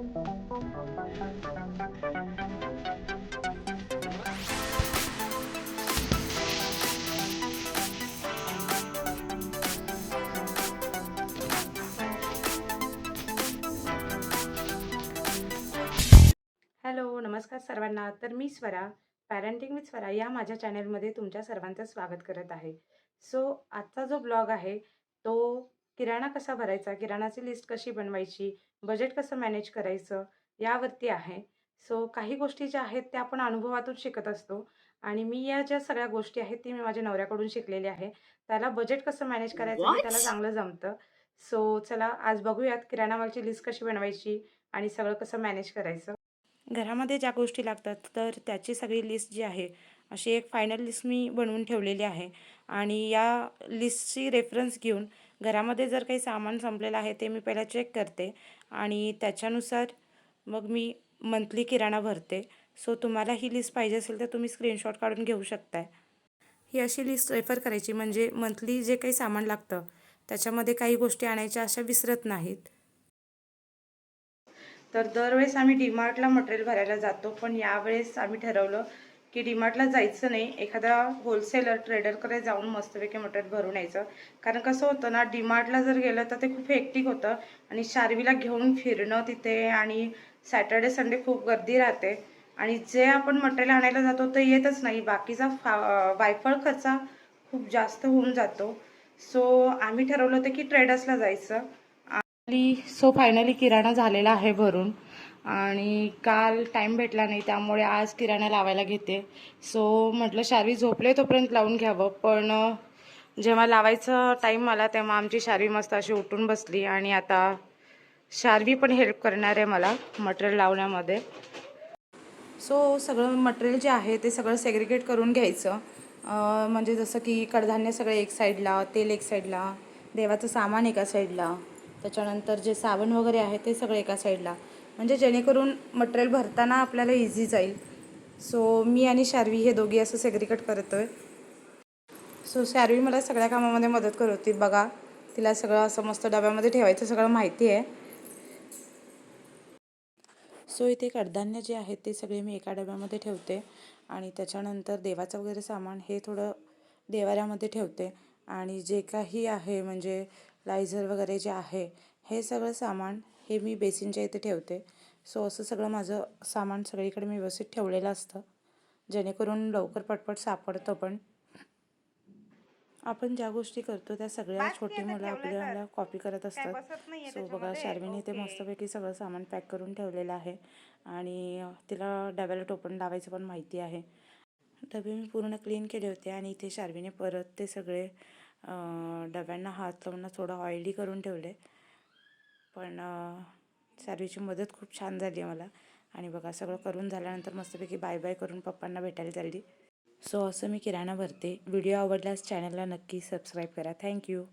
Hello, नमस्कार सर्वांना. तर मी स्वरा, पॅरेंटिंग विथ स्वरा या माझ्या चॅनलमध्ये तुमच्या सर्वांचं स्वागत करत आहे. सो आजचा जो ब्लॉग आहे, तो किराणा कसा भरायचा, किराणाची लिस्ट कशी बनवायची, बजेट कसं मॅनेज करायचं, यावरती आहे. सो काही गोष्टी ज्या आहेत, त्या आपण अनुभवातून शिकत असतो आणि मी या ज्या सगळ्या गोष्टी आहेत, ती मी माझ्या नवऱ्याकडून शिकलेली आहे. त्याला बजेट कसं मॅनेज करायचं हे त्याला? चांगलं जमतं. सो चला आज बघूयात किराणामालची लिस्ट कशी बनवायची आणि सगळं कसं मॅनेज करायचं. घरामध्ये ज्या गोष्टी लागतात, तर त्याची सगळी लिस्ट जी आहे, अशी एक फायनल लिस्ट मी बनवून ठेवलेली आहे आणि या लिस्टची रेफरन्स घेऊन घरामध्ये जर काही सामान संपलेलं आहे, ते मी पहिला चेक करते आणि त्याच्यानुसार मग मी मंथली किराणा भरते. सो तुम्हाला ही लिस्ट पाहिजे असेल, तर तुम्ही स्क्रीनशॉट काढून घेऊ शकताय. ही अशी लिस्ट रेफर करायची म्हणजे मंथली जे काही सामान लागतं, त्याच्यामध्ये काही गोष्टी आणायच्या अशा विसरत नाहीत. तर दरवेळेस आम्ही डीमार्टला मटेरियल भरायला जातो, पण यावेळेस आम्ही ठरवलं की डीमार्टला जायचं नाही. एखादा होलसेलर, ट्रेडरकडे जाऊन मस्तपैकी मटेरियल भरून यायचं. कारण कसं होतं ना, डीमार्टला जर गेलं तर ते खूप हेक्टिक होतं आणि शार्वीला घेऊन फिरणं तिथे आणि सॅटर्डे, संडे खूप गर्दी राहते आणि जे आपण मटेरियल आणायला जातो ते येतच नाही. बाकीचा फा वायफळ खर्च खूप जास्त होऊन जातो. सो आम्ही ठरवलं होतं की ट्रेडर्सला जायचं. आणि सो फायनली किराणा झालेला आहे भरून आणि काल टाईम भेटला नाही त्यामुळे आज किराणा लावायला घेते. सो म्हटलं शारवी झोपले तोपर्यंत लावून घ्यावं, पण जेव्हा लावायचं टाईम आला तेव्हा आमची शार्वी मस्त अशी उठून बसली आणि आता शारवी पण हेल्प करणार आहे मला मटेरियल लावण्यामध्ये. सो सगळं मटेरियल जे आहे ते सगळं सेग्रिगेट करून घ्यायचं. म्हणजे जसं की कडधान्य सगळे एक साईडला, तेल एक साईडला, देवाचं सामान एका साईडला, त्याच्यानंतर जे साबण वगैरे आहे ते सगळं एका साईडला. म्हणजे जेणेकरून मटेरियल भरताना आपल्याला इझी जाईल. सो मी आणि शार्वी हे दोघी असं सेग्रीकट करतो आहे सो शार्वी मला सगळ्या कामामध्ये मदत करते. बघा, तिला सगळं असं मस्त डब्यामध्ये ठेवायचं सगळं माहिती आहे. सो इथे कडधान्य जे आहेत ते सगळे मी एका डब्यामध्ये ठेवते आणि त्याच्यानंतर देवाचं वगैरे सामान हे थोडं देवाऱ्यामध्ये ठेवते आणि जे काही आहे म्हणजे लायझर वगैरे जे आहे, हे सगळं सामान हे मी बेसिनच्या इथे ठेवते. सो असं सगळं माझं सामान सगळीकडे मी व्यवस्थित ठेवलेलं असतं, जेणेकरून लवकर पटपट सापडतं पण. आपण ज्या गोष्टी करतो त्या सगळ्या छोटी मुलं आपल्याला कॉपी करत असतात. सो बघा शार्वीने इथे मस्तपैकी सगळं सामान पॅक करून ठेवलेलं आहे आणि तिला डब्याला टोपण लावायचं पण माहिती आहे. डबे मी पूर्ण क्लीन केले होते आणि इथे शार्वीने परत ते सगळे डब्यांना हात लावून थोडं ऑइली करून ठेवले. पण शार्वीची मदत खूप छान झाली आहे मला आणि बघा सगळं करून झाल्यानंतर मस्तपैकी बाय बाय करून पप्पांना भेटायला चालली. सो असं मी किराणा भरते. व्हिडिओ आवडल्यास चॅनलला नक्की सबस्क्राईब करा. थँक्यू